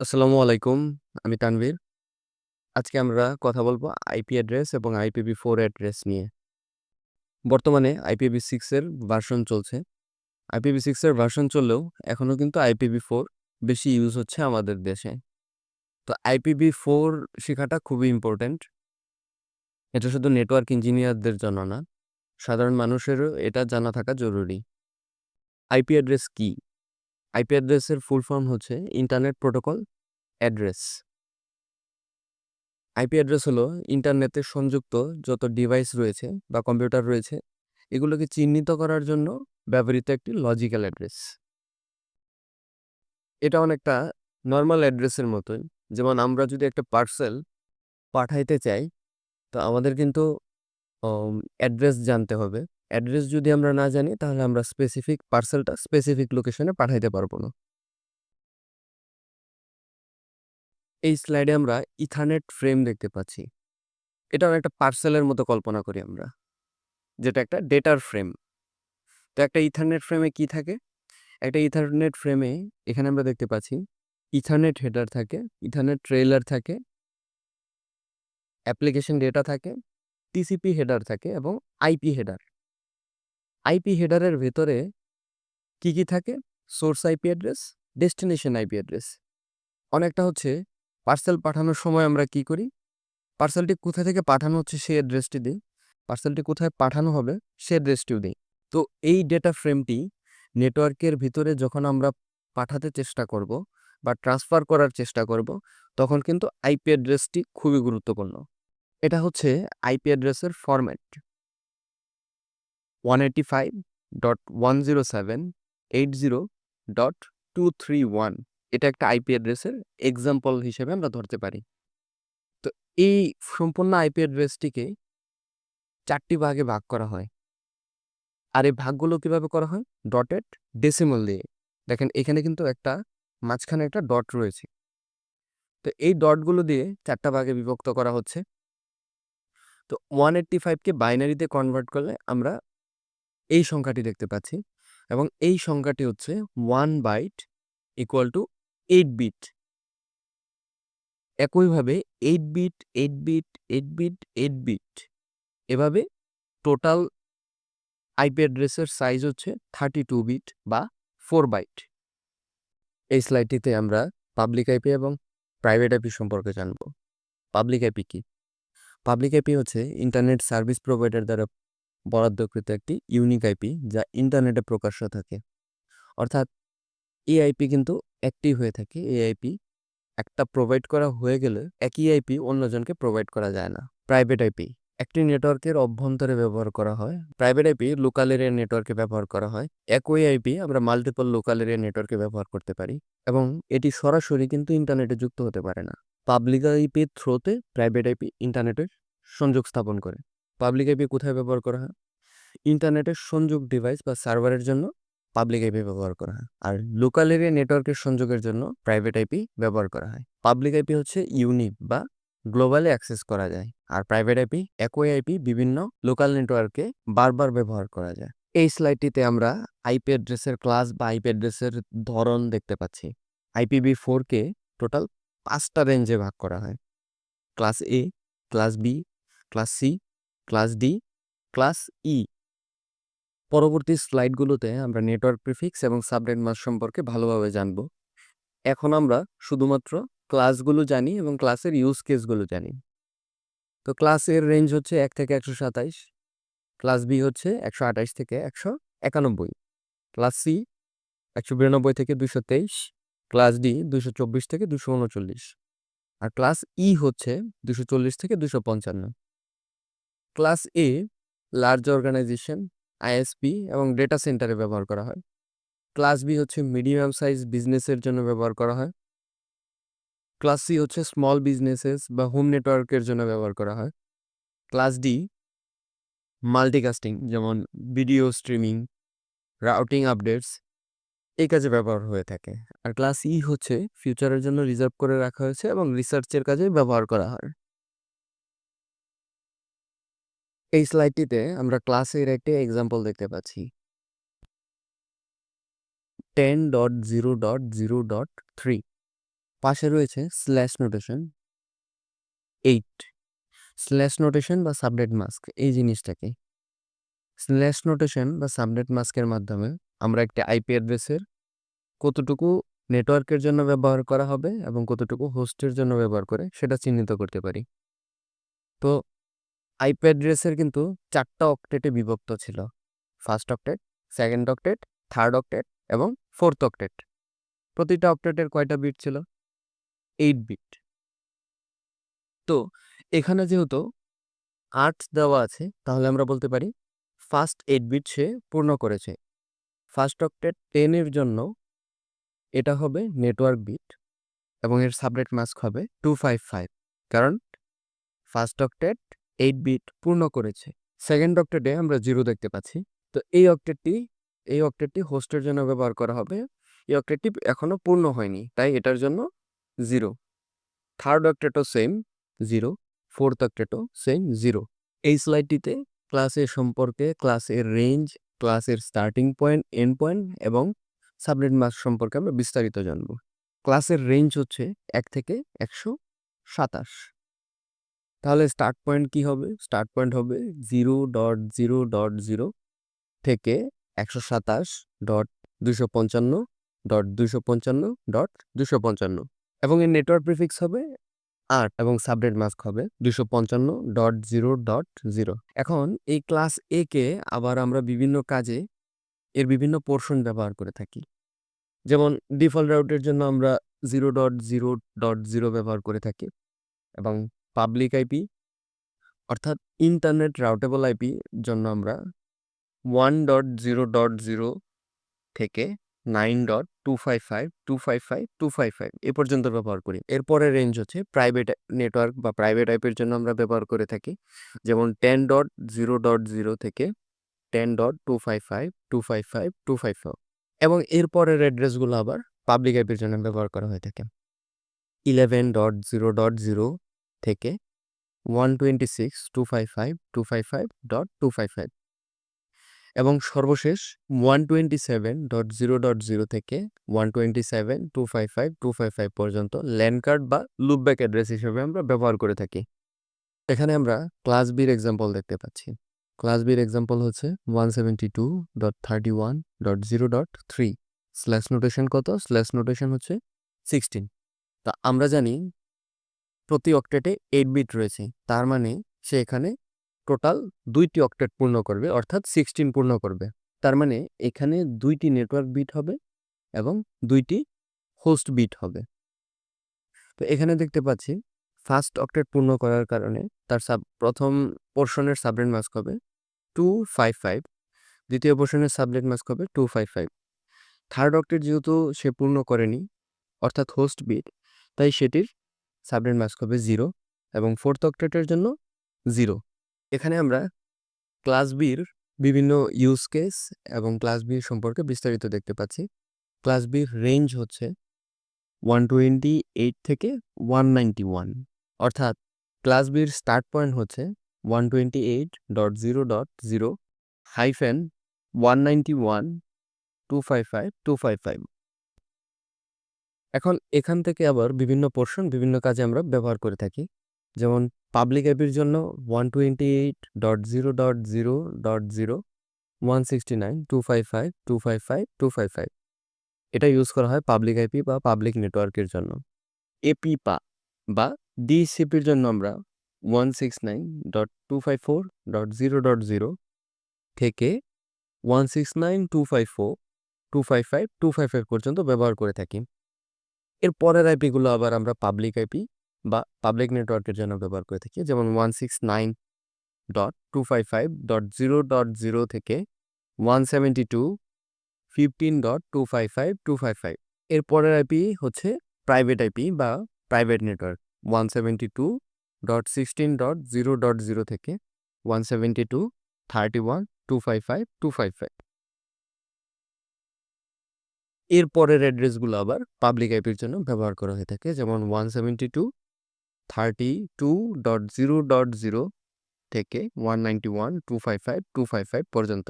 আসসালামু আলাইকুম। আমি তানভীর। আজকে আমরা কথা বলব আইপি অ্যাড্রেস এবং IPv4 অ্যাড্রেস নিয়ে। বর্তমানে IPv6 সিক্সের ভার্সন চলছে। IPv6 সিক্সের ভার্সন চললেও এখনও কিন্তু আইপিভি ফোর বেশি ইউজ হচ্ছে আমাদের দেশে। তো IPv4 শেখাটা খুবই ইম্পোর্টেন্ট। এটা শুধু নেটওয়ার্ক ইঞ্জিনিয়ারদের জন্য না, সাধারণ মানুষেরও এটা জানা থাকা জরুরি। আইপি অ্যাড্রেস কি? আইপি অ্যাড্রেসের ফুল ফর্ম হচ্ছে internet protocol address. IP address হলো ইন্টারনেটে সংযুক্ত যত ডিভাইস রয়েছে বা কম্পিউটার রয়েছে, এগুলোকে চিহ্নিত করার জন্য ব্যবহৃত একটি লজিক্যাল অ্যাড্রেস এটা অনেকটা নর্মাল অ্যাড্রেসের মতোই। যেমন আমরা যদি একটা পার্সেল পাঠাইতে চাই, তো আমাদের কিন্তু অ্যাড্রেস জানতে হবে। অ্যাড্রেস যদি আমরা না জানি, তাহলে আমরা স্পেসিফিক পার্সেলটা স্পেসিফিক লোকেশনে পাঠাইতে পারব না। এই স্লাইডে আমরা ইথানেট ফ্রেম দেখতে পাচ্ছি। এটা একটা পার্সেলের মতো কল্পনা করি আমরা, যেটা একটা ডেটার ফ্রেম তো একটা ইথারনেট ফ্রেমে কি থাকে? একটা ইথারনেট ফ্রেমে এখানে আমরা দেখতে পাচ্ছি ইথারনেট হেডার থাকে ইথারনেট ট্রেলার থাকে অ্যাপ্লিকেশন ডেটা থাকে টিসিপি হেডার থাকে এবং আইপি হেডার আইপি হেডারের ভেতরে কি কি থাকে? Source IP address, destination IP address. অনেকটা হচ্ছে পার্সেল পাঠানোর সময় আমরা কি করি? পার্সেলটি কোথা থেকে পাঠানো হচ্ছে সেই অ্যাড্রেসটি দিই। পার্সেলটি কোথায় পাঠানো হবে সে অ্যাড্রেসটিও দিই। তো এই ডেটা ফ্রেমটি নেটওয়ার্কের ভিতরে যখন আমরা পাঠাতে চেষ্টা করব বা ট্রান্সফার করার চেষ্টা করব, তখন কিন্তু আইপি অ্যাড্রেসটি খুবই গুরুত্বপূর্ণ। এটা হচ্ছে IP অ্যাড্রেসের format. One eighty five dot one zero seven eight zero dot two three one এটা একটা আইপি অ্যাড্রেসের এক্সাম্পল হিসেবে আমরা ধরতে পারি। তো এই সম্পূর্ণ আইপি অ্যাড্রেসটিকে চারটি ভাগে ভাগ করা হয়। আর এই ভাগগুলো কীভাবে করা হয়? ডটেড ডেসিমল দিয়ে। দেখেন, এখানে কিন্তু একটা, মাঝখানে একটা ডট রয়েছে। তো এই ডটগুলো দিয়ে চারটা ভাগে বিভক্ত করা হচ্ছে। তো ওয়ান এইট্টি ফাইভকে বাইনারিতে কনভার্ট করলে আমরা এই সংখ্যাটি দেখতে পাচ্ছি এবং এই সংখ্যাটি হচ্ছে one byte equal to eight bit একইভাবে eight bit eight bit eight bit eight bit এভাবে টোটাল আইপি অ্যাড্রেসের সাইজ হচ্ছে থার্টি টু বিট বা ফোর বাইট এই স্লাইডটিতে আমরা পাবলিক আইপি এবং প্রাইভেট আইপি সম্পর্কে জানব। পাবলিক আইপি কি? পাবলিক আইপি হচ্ছে ইন্টারনেট সার্ভিস প্রোভাইডার দ্বারা বরাদ্দকৃত একটি ইউনিক আইপি যা ইন্টারনেটে প্রকাশ্য থাকে। অর্থাৎ এই আইপি কিন্তু একটি হয়ে থাকে। এই আইপি একটা প্রোভাইড করা হয়ে গেলে একই আইপি অন্যজনকে প্রোভাইড করা যায় না। প্রাইভেট আইপি একটি নেটওয়ার্কের অভ্যন্তরে ব্যবহার করা হয়। প্রাইভেট আইপি লোকাল এরিয়া নেটওয়ার্কে ব্যবহার করা হয়। একই আইপি আমরা মাল্টিপল লোকাল এরিয়া নেটওয়ার্কে ব্যবহার করতে পারি এবং এটি সরাসরি কিন্তু ইন্টারনেটে যুক্ত হতে পারে না। পাবলিক আইপির থ্রোতে প্রাইভেট আইপি ইন্টারনেটের সংযোগ স্থাপন করে। পাবলিক আইপি কোথায় ব্যবহার করা হয়? ইন্টারনেটের সংযোগ ডিভাইস বা সার্ভারের জন্য পাবলিক আইপি ব্যবহার করা হয়। আর লোকাল এরিয়া নেটওয়ার্কের সংযোগের জন্য প্রাইভেট আইপি ব্যবহার করা হয়। পাবলিক আইপি হচ্ছে ইউনিক বা গ্লোবালে অ্যাক্সেস করা যায়। আর প্রাইভেট আইপি একই আইপি বিভিন্ন লোকাল নেটওয়ার্কে বারবার ব্যবহার করা যায়। এই স্লাইডটিতে আমরা আইপি অ্যাড্রেসের ক্লাস বা আইপি অ্যাড্রেসের ধরন দেখতে পাচ্ছি। আইপিভি ফোরকে টোটাল পাঁচটা রেঞ্জে ভাগ করা হয়। Class A class B class C class D, class E. পরবর্তী স্লাইডগুলোতে আমরা নেটওয়ার্ক প্রিফিক্স এবং সাবনেট মাস সম্পর্কে ভালোভাবে জানব। এখন আমরা শুধুমাত্র ক্লাসগুলো জানি এবং ক্লাসের ইউজ কেসগুলো জানি। তো ক্লাসের রেঞ্জ হচ্ছে এক থেকে একশো সাতাইশ, ক্লাস বি হচ্ছে একশো আঠাইশ থেকে একশো একানব্বই, ক্লাস সি একশো বিরানব্বই থেকে দুশো তেইশ, ক্লাস ডি দুশো চব্বিশ থেকে দুশো উনচল্লিশ, আর ক্লাস ই হচ্ছে দুশো চল্লিশ থেকে দুশো পঞ্চান্ন। Class A large organisation ISP এবং ডেটা সেন্টারে ব্যবহার করা হয়। ক্লাস বি হচ্ছে মিডিয়াম সাইজ বিজনেসের জন্য ব্যবহার করা হয়। ক্লাস সি হচ্ছে স্মল বিজনেসেস বা হোম নেটওয়ার্কের জন্য ব্যবহার করা হয়। ক্লাস ডি মাল্টিকাস্টিং যেমন ভিডিও স্ট্রিমিং রাউটিং আপডেটস এই কাজে ব্যবহার হয়ে থাকে। আর ক্লাস ই হচ্ছে ফিউচারের জন্য রিজার্ভ করে রাখা হয়েছে এবং রিসার্চের কাজে ব্যবহার করা হয়। এই স্লাইডটিতে আমরা ক্লাসের একটি এক্সাম্পল দেখতে পাচ্ছি। Ten dot zero dot zero dot three পাশে রয়েছে slash notation eight slash notation বা সাবনেট মাস্ক এই জিনিসটাকে। স্ল্যাশ নোটেশন বা সাবনেট মাস্কের মাধ্যমে আমরা একটি আইপি অ্যাড্রেসের কতটুকু নেটওয়ার্কের জন্য ব্যবহার করা হবে এবং কতটুকু হোস্টের জন্য ব্যবহার করে সেটা চিহ্নিত করতে পারি। তো আইপি অ্যাড্রেসের কিন্তু চারটা অকটেটে বিভক্ত ছিল। First octet second octet third octet এবং ফোর্থ অক্টেট প্রতিটা অক্টেটের কয়টা বিট ছিল? এইট বিট তো এখানে যেহেতু আট দেওয়া আছে, তাহলে আমরা বলতে পারি ফার্স্ট এইট বিট সে পূর্ণ করেছে। ফার্স্ট অক্টেট টেনের জন্য এটা হবে নেটওয়ার্ক বিট এবং এর সাবরেট মাস্ক হবে টু ফাইভ ফাইভ কারণ ফার্স্ট অক্টেট এইট বিট পূর্ণ করেছে। সেকেন্ড অক্টেটে আমরা জিরো দেখতে পাচ্ছি। তো এই অক্টেটটি এই অক্টেটটি হোস্টের জন্য ব্যবহার করা হবে। এই অক্টেটটি এখনও পূর্ণ হয়নি, তাই এটার জন্য জিরো। থার্ড অক্টেটও সেম, জিরো। ফোর্থ অক্টেটও সেম, জিরো। এই স্লাইডটিতে ক্লাসের সম্পর্কে, ক্লাসের রেঞ্জ, ক্লাসের স্টার্টিং পয়েন্ট, এন্ড পয়েন্ট এবং সাবনেট মাস সম্পর্কে আমরা বিস্তারিত জানব। ক্লাসের রেঞ্জ হচ্ছে এক থেকে একশো সাতাশ। তাহলে স্টার্ট পয়েন্ট কি হবে? স্টার্ট পয়েন্ট হবে zero dot zero dot zero থেকে একশো সাতাশ ডট দুশো পঞ্চান্ন ডট দুশো পঞ্চান্ন ডট দুশো পঞ্চান্ন। এবং এর নেটওয়ার্ক প্রিফিক্স হবে আট এবং সাবনেট মাস্ক হবে দুশো পঞ্চান্ন ডট জিরো ডট জিরো এখন এই ক্লাস এ কে আবার আমরা বিভিন্ন কাজে এর বিভিন্ন পোর্শন ব্যবহার করে থাকি। যেমন ডিফল্ট রাউটের জন্য আমরা zero dot zero dot zero ব্যবহার করে থাকি এবং পাবলিক আইপি অর্থাৎ ইন্টারনেট রাউটেবল আইপি জন্য আমরা one dot zero dot zero থেকে nine dot two five five two five five two five five এ পর্যন্ত ব্যবহার করি। এরপরে রেঞ্জ হচ্ছে প্রাইভেট নেটওয়ার্ক বা প্রাইভেট আইপের জন্য আমরা ব্যবহার করে থাকি। যেমন ten dot zero dot zero থেকে ten dot two five five two five five two five five এবং এরপরের অ্যাড্রেসগুলো আবার পাবলিক আইপির জন্য ব্যবহার করা হয়ে থাকে। Eleven dot zero dot zero থেকে one twenty six two five five two five five dot two five five এবং সর্বশেষ one twenty seven dot zero dot zero থেকে one twenty seven two five five two five five পর্যন্ত land card বা loopback address হিসেবে আমরা ব্যবহার করে থাকি। এখানে আমরা ক্লাস বির এক্সাম্পল দেখতে পাচ্ছি। ক্লাস বির এক্সাম্পল হচ্ছে one seventy two dot thirty one dot zero dot three slash notation কত? স্ল্যাশ নোটেশন হচ্ছে সিক্সটিন তা আমরা জানি প্রতি অক্টেটে এইট বিট রয়েছে। তার মানে সে এখানে টোটাল দুইটি অক্টেট পূর্ণ করবে, অর্থাৎ সিক্সটিন পূর্ণ করবে। তার মানে এখানে দুইটি নেটওয়ার্ক বিট হবে এবং দুইটি হোস্ট বিট হবে। তো এখানে দেখতে পাচ্ছি ফার্স্ট অক্টেট পূর্ণ করার কারণে তার সাব প্রথম পোর্শনের সাবনেট মাস্ক হবে টু ফাইভ ফাইভ দ্বিতীয় পোর্শনের সাবনেট মাস্ক হবে two five five third octet যেহেতু সে পূর্ণ করেনি, অর্থাৎ হোস্ট বিট তাই সেটির সাবনেট মাস্ক হবে জিরো এবং ফোর্থ অক্টেটের জন্য জিরো। এখানে আমরা ক্লাস বির বিভিন্ন ইউজ কেস এবং ক্লাস বির সম্পর্কে বিস্তারিত দেখতে পাচ্ছি। ক্লাস বির রেঞ্জ হচ্ছে ওয়ান টোয়েন্টি এইট থেকে ওয়ান নাইনটি ওয়ান অর্থাৎ ক্লাস বির স্টার্ট পয়েন্ট হচ্ছে one twenty eight dot zero dot zero hyphen one ninety one two five five two five five এখন এখান থেকে আবার বিভিন্ন পোর্শন বিভিন্ন কাজে আমরা ব্যবহার করে থাকি। যেমন পাবলিক অ্যাপের জন্য one twenty eight dot zero dot zero dot zero one sixty nine two five five two five five two five five এটা ইউজ করা হয় পাবলিক আইপি বা পাবলিক নেটওয়ার্কের জন্য। এপি পা বা ডিসিপির জন্য আমরা one six nine dot two five four dot zero dot zero থেকে one six nine two five four two five five two five five পর্যন্ত ব্যবহার করে থাকি। এর পরের আইপিগুলো আবার আমরা পাবলিক আইপি বা পাবলিক নেটওয়ার্কের জন্য ব্যবহার করে থাকি। যেমন one six nine dot two five five dot zero dot zero থেকে one seventy two fifteen dot two five five two five five এর পরের আইপি হচ্ছে প্রাইভেট আইপি বা private network one seventy two dot sixteen dot zero dot zero থেকে one seventy two thirty one two five five two five five এর পরের অ্যাড্রেসগুলো আবার public আইপির জন্য ব্যবহার করা হয়ে থাকে। যেমন one seventy two thirty two dot zero dot zero থেকে one ninety one two five five two five five পর্যন্ত।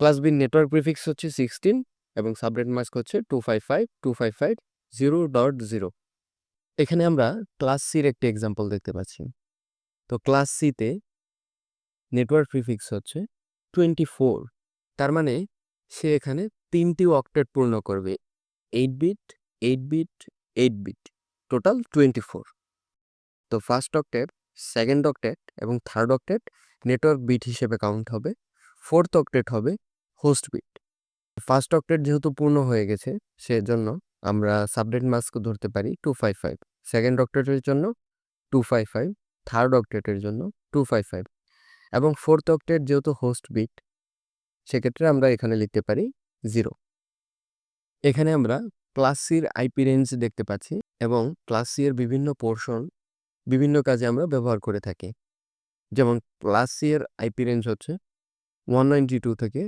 ক্লাস বির নেটওয়ার্ক প্রিফিক্স হচ্ছে সিক্সটিন এবং সাবরেট মাস্ক হচ্ছে two five five two five five zero dot zero এখানে আমরা class সির একটি example দেখতে পাচ্ছি। তো ক্লাস সিতে নেটওয়ার্ক প্রিফিক্স হচ্ছে টোয়েন্টি ফোর তার মানে সে এখানে তিনটি অক্টেট পূর্ণ করবে। Eight bit eight bit eight bit, total twenty four তো ফার্স্ট অক্টেট, সেকেন্ড অক্টেট এবং থার্ড অক্টেট নেটওয়ার্ক বিট হিসেবে কাউন্ট হবে। ফোর্থ অক্টেট হবে হোস্ট বিট। ফার্স্ট অক্টেট যেহেতু পূর্ণ হয়ে গেছে, সেজন্য আমরা সাবনেট মাস্ক ধরতে পারি টু ফাইভ ফাইভ। সেকেন্ড অক্টেটের জন্য টু ফাইভ ফাইভ, থার্ড অক্টেটের জন্য টু ফাইভ ফাইভ। এবং ফোর্থ অক্টেট যেহেতু হোস্ট বিট, সেক্ষেত্রে আমরা এখানে লিখতে পারি জিরো। এখানে আমরা ক্লাস সির আইপি রেঞ্জ দেখতে পাচ্ছি এবং ক্লাস সি এর বিভিন্ন পোর্শন, বিভিন্ন কাজে আমরা ব্যবহার করে থাকি। যেমন ক্লাস সি এর আইপি রেঞ্জ হচ্ছে ওয়ান নাইনটি টু থেকে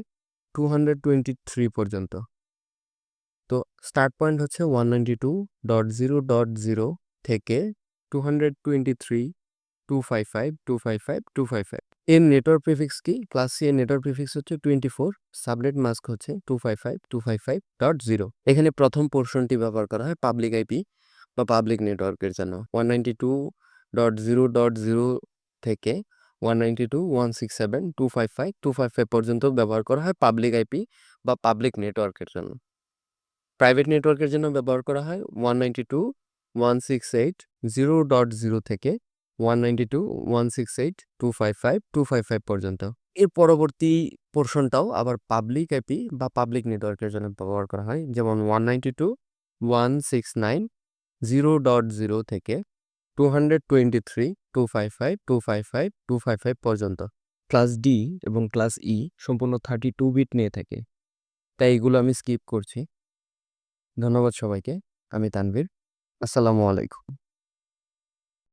টু হান্ড্রেড টোয়েন্টি থ্রি পর্যন্ত। তো স্টার্ট পয়েন্ট হচ্ছে one ninety two dot zero dot zero থেকে two hundred twenty three, two five five, two five five, two five five. এর network prefix কি? Class C এর network prefix হচ্ছে twenty four subnet mask হচ্ছে two five five two five five dot zero এখানে প্রথম পোর্শনটি ব্যবহার করা হয় পাবলিক আইপি বা পাবলিক নেটওয়ার্কের জন্য। One ninety two dot zero dot zero থেকে one ninety two one six seven two five five two five five পর্যন্ত ব্যবহার করা হয় পাবলিক আইপি বা পাবলিক নেটওয়ার্কের জন্য। প্রাইভেট নেটওয়ার্কের জন্য ব্যবহার করা হয় one ninety two one six eight zero dot zero থেকে one two one six eight two five five two five five পর্যন্ত। এর পরবর্তী পোর্শনটাও আবার পাবলিক আইপি বা পাবলিক নেটওয়ার্কের জন্য ব্যবহার করা হয়। যেমন one ninety two one six nine zero dot zero থেকে two hundred twenty two five five two five five two five five পর্যন্ত। ক্লাস ডি এবং ক্লাস ই সম্পূর্ণ থার্টি টু বিট নিয়ে থাকে। তাই এগুলো আমি স্কিপ করছি। ধন্যবাদ সবাইকে। আমি তানভীর। আসসালামু আলাইকুম।